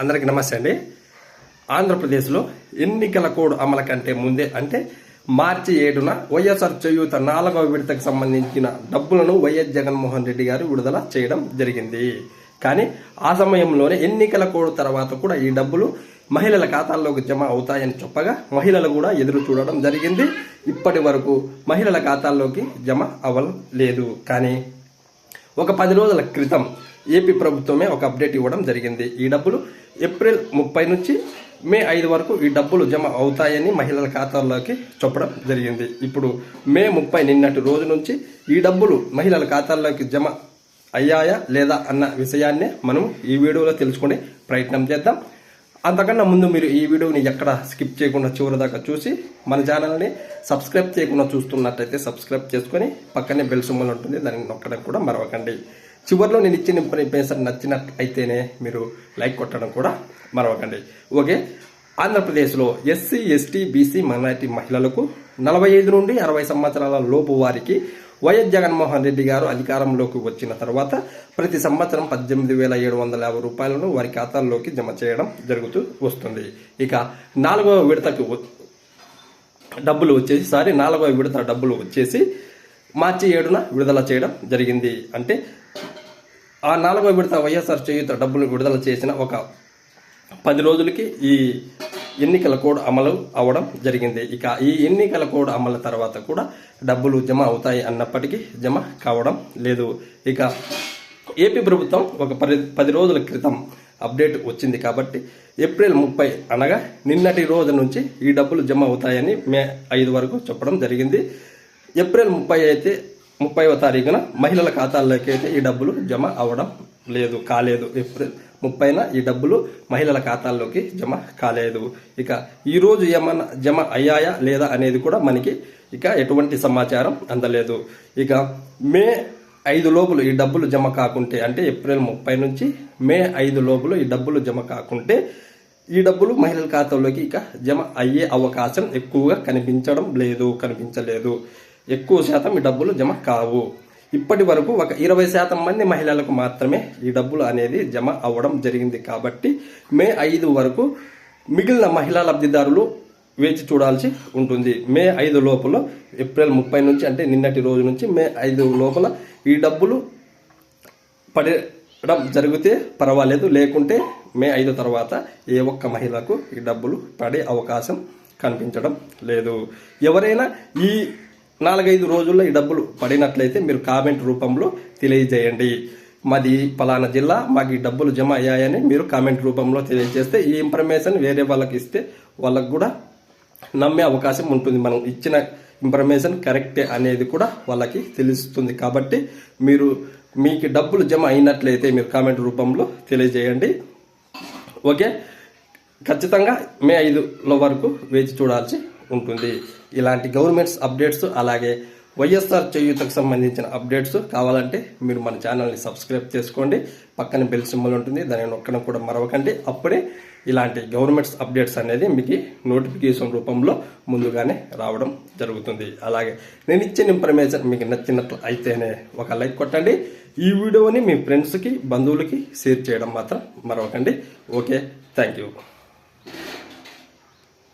అందరికీ నమస్తే అండి. ఆంధ్రప్రదేశ్లో ఎన్నికల కోడ్ అమలు కంటే ముందే అంటే మార్చి ఏడున వైఎస్ఆర్ చేయూత నాలుగవ విడతకు సంబంధించిన డబ్బులను వైఎస్ జగన్మోహన్ రెడ్డి గారు విడుదల చేయడం జరిగింది. కానీ ఆ సమయంలోనే ఎన్నికల కోడ్ తర్వాత కూడా ఈ డబ్బులు మహిళల ఖాతాల్లోకి జమ అవుతాయని చెప్పగా మహిళలు కూడా ఎదురు చూడడం జరిగింది. ఇప్పటి వరకు మహిళల ఖాతాల్లోకి జమ అవ్వలేదు. కానీ ఒక పది రోజుల క్రితం ఏపీ ప్రభుత్వమే ఒక అప్డేట్ ఇవ్వడం జరిగింది. ఈ డబ్బులు ఏప్రిల్ ముప్పై నుంచి మే ఐదు వరకు ఈ డబ్బులు జమ అవుతాయని మహిళల ఖాతాల్లోకి చెప్పడం జరిగింది. ఇప్పుడు మే ముప్పై నిన్నటి రోజు నుంచి ఈ డబ్బులు మహిళల ఖాతాల్లోకి జమ అయ్యాయా లేదా అన్న విషయాన్నే మనం ఈ వీడియోలో తెలుసుకునే ప్రయత్నం చేద్దాం. అంతకన్నా ముందు మీరు ఈ వీడియోని ఎక్కడ స్కిప్ చేయకుండా చివరి దాకా చూసి మన ఛానల్ని సబ్స్క్రైబ్ చేయకుండా చూస్తున్నట్టయితే సబ్స్క్రైబ్ చేసుకొని పక్కనే బెల్ ఉంటుంది దాన్ని నొక్కడం కూడా మరవకండి. చివరిలో నేను ఇచ్చిన ఇన్ఫర్మేషన్ నచ్చినట్టు అయితేనే మీరు లైక్ కొట్టడం కూడా మరవకండి. ఓకే? ఆంధ్రప్రదేశ్లో ఎస్సీ ఎస్టీ బీసీ మైనార్టీ మహిళలకు నలభై ఐదు నుండి అరవై సంవత్సరాల లోపు వారికి వైఎస్ జగన్మోహన్ రెడ్డి గారు అధికారంలోకి వచ్చిన తర్వాత ప్రతి సంవత్సరం పద్దెనిమిది వేల ఏడు వందల యాభై రూపాయలను వారి ఖాతాల్లోకి జమ చేయడం జరుగుతూ వస్తుంది. ఇక నాలుగవ విడతకు డబ్బులు వచ్చేసి సారీ నాలుగవ విడత డబ్బులు వచ్చేసి మార్చి ఏడున విడుదల చేయడం జరిగింది. అంటే ఆ నాలుగో విడత వైఎస్ఆర్ చేయుత డబ్బులు విడుదల చేసిన ఒక పది రోజులకి ఈ ఎన్నికల కోడ్ అమలు అవ్వడం జరిగింది. ఇక ఈ ఎన్నికల కోడ్ అమలు తర్వాత కూడా డబ్బులు జమ అవుతాయి అన్నప్పటికీ జమ కావడం లేదు. ఇక ఏపీ ప్రభుత్వం ఒక పది పది రోజుల క్రితం అప్డేట్ వచ్చింది కాబట్టి ఏప్రిల్ ముప్పై అనగా నిన్నటి రోజు నుంచి ఈ డబ్బులు జమ అవుతాయని మే ఐదు వరకు చెప్పడం జరిగింది. ఏప్రిల్ ముప్పై అయితే ముప్పైవ తారీఖున మహిళల ఖాతాల్లోకి అయితే ఈ డబ్బులు జమ అవ్వడం లేదు కాలేదు. ఏప్రిల్ ముప్పైన ఈ డబ్బులు మహిళల ఖాతాల్లోకి జమ కాలేదు. ఇక ఈరోజు ఏమన్నా జమ అయ్యాయా లేదా అనేది కూడా మనకి ఇక ఎటువంటి సమాచారం అందలేదు. ఇక మే ఐదు లోపులు ఈ డబ్బులు జమ కాకుంటే అంటే ఏప్రిల్ ముప్పై నుంచి మే ఐదు లోపులు ఈ డబ్బులు జమ కాకుంటే ఈ డబ్బులు మహిళల ఖాతాలోకి ఇక జమ అయ్యే అవకాశం ఎక్కువగా కనిపించడం లేదు కనిపించలేదు. ఎక్కువ శాతం ఈ డబ్బులు జమ కావు. ఇప్పటి వరకు ఒక ఇరవై శాతం మంది మహిళలకు మాత్రమే ఈ డబ్బులు అనేది జమ అవ్వడం జరిగింది కాబట్టి మే ఐదు వరకు మిగిలిన మహిళా లబ్ధిదారులు వేచి చూడాల్సి ఉంటుంది. మే ఐదు లోపల ఏప్రిల్ ముప్పై నుంచి అంటే నిన్నటి రోజు నుంచి మే ఐదు లోపల ఈ డబ్బులు పడడం జరిగితే పర్వాలేదు. లేకుంటే మే ఐదు తర్వాత ఏ ఒక్క మహిళకు ఈ డబ్బులు పడే అవకాశం కనిపించడం లేదు. ఎవరైనా ఈ నాలుగైదు రోజుల్లో ఈ డబ్బులు పడినట్లయితే మీరు కామెంట్ రూపంలో తెలియజేయండి. మాది పలానా జిల్లా మాకు ఈ డబ్బులు జమ అయ్యాయని మీరు కామెంట్ రూపంలో తెలియజేస్తే ఈ ఇన్ఫర్మేషన్ వేరే వాళ్ళకి ఇస్తే వాళ్ళకు కూడా నమ్మే అవకాశం ఉంటుంది. మనం ఇచ్చిన ఇన్ఫర్మేషన్ కరెక్టే అనేది కూడా వాళ్ళకి తెలుస్తుంది. కాబట్టి మీరు మీకు డబ్బులు జమ అయినట్లయితే మీరు కామెంట్ రూపంలో తెలియజేయండి. ఓకే? ఖచ్చితంగా మే ఐదులో వరకు వేచి చూడాల్సి ఉంటుంది. ఇలాంటి గవర్నమెంట్స్ అప్డేట్స్ అలాగే వైఎస్ఆర్ చేయూతకు సంబంధించిన అప్డేట్స్ కావాలంటే మీరు మన ఛానల్ని సబ్స్క్రైబ్ చేసుకోండి. పక్కన బెల్ సింబల్ ఉంటుంది దాన్ని నొక్కడం కూడా మరవకండి. అప్పుడే ఇలాంటి గవర్నమెంట్స్ అప్డేట్స్ అనేది మీకు నోటిఫికేషన్ రూపంలో ముందుగానే రావడం జరుగుతుంది. అలాగే నేను ఇచ్చిన ఇన్ఫర్మేషన్ మీకు నచ్చినట్లు అయితేనే ఒక లైక్ కొట్టండి. ఈ వీడియోని మీ ఫ్రెండ్స్కి బంధువులకి షేర్ చేయడం మాత్రం మరవకండి. Okay thank you